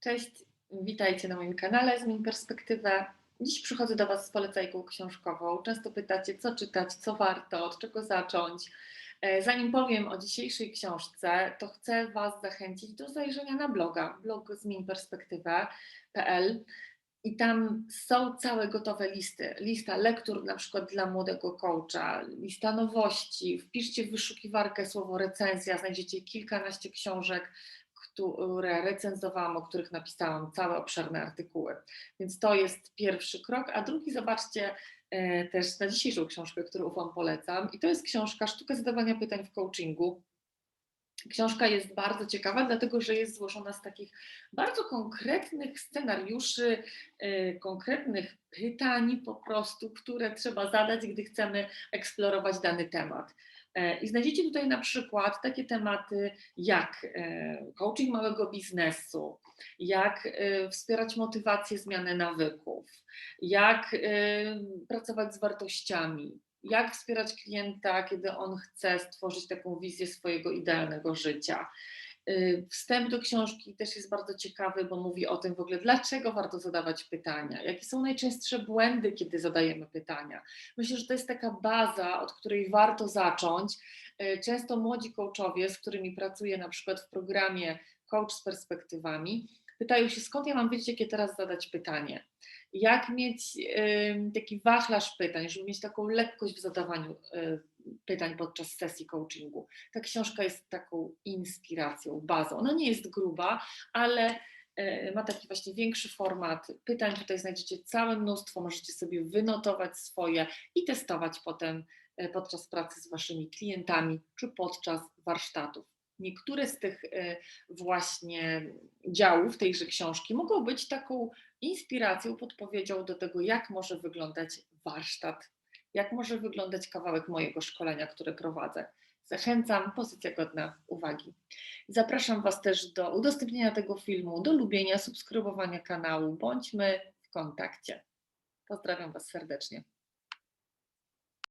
Cześć, witajcie na moim kanale Zmień Perspektywę. Dziś przychodzę do Was z polecajką książkową. Często pytacie, co czytać, co warto, od czego zacząć. E, Zanim powiem o dzisiejszej książce, to chcę Was zachęcić do zajrzenia na bloga, blog zmieńperspektywę.pl i tam są całe gotowe listy. Lista lektur na przykład dla młodego coacha, lista nowości. Wpiszcie w wyszukiwarkę słowo recenzja, znajdziecie kilkanaście książek, które recenzowałam, o których napisałam całe obszerne artykuły. Więc to jest pierwszy krok, a drugi zobaczcie e, też na dzisiejszą książkę, którą Wam polecam. I to jest książka Sztuka zadawania pytań w coachingu. Książka jest bardzo ciekawa, dlatego że jest złożona z takich bardzo konkretnych scenariuszy, e, konkretnych pytań po prostu, które trzeba zadać, gdy chcemy eksplorować dany temat. E, I znajdziecie tutaj na przykład takie tematy jak e, coaching małego biznesu, jak e, wspierać motywację, zmianę nawyków, jak pracować z wartościami, jak wspierać klienta, kiedy on chce stworzyć taką wizję swojego idealnego życia. Y, wstęp do książki też jest bardzo ciekawy, bo mówi o tym w ogóle, dlaczego warto zadawać pytania, jakie są najczęstsze błędy, kiedy zadajemy pytania. Myślę, że to jest taka baza, od której warto zacząć. Y, często młodzi coachowie, z którymi pracuję na przykład w programie Coach z perspektywami, pytają się, skąd ja mam wiedzieć, jakie teraz zadać pytanie. Jak mieć taki wachlarz pytań, żeby mieć taką lekkość w zadawaniu y, pytań podczas sesji coachingu. Ta książka jest taką inspiracją, bazą. Ona nie jest gruba, ale y, ma taki właśnie większy format pytań. Tutaj znajdziecie całe mnóstwo, możecie sobie wynotować swoje i testować potem y, podczas pracy z waszymi klientami czy podczas warsztatów. Niektóre z tych y, właśnie działów tejże książki mogą być taką inspiracją, podpowiedzią do tego, jak może wyglądać warsztat, jak może wyglądać kawałek mojego szkolenia, które prowadzę. Zachęcam, pozycja godna uwagi. Zapraszam Was też do udostępnienia tego filmu, do lubienia, subskrybowania kanału. Bądźmy w kontakcie. Pozdrawiam Was serdecznie.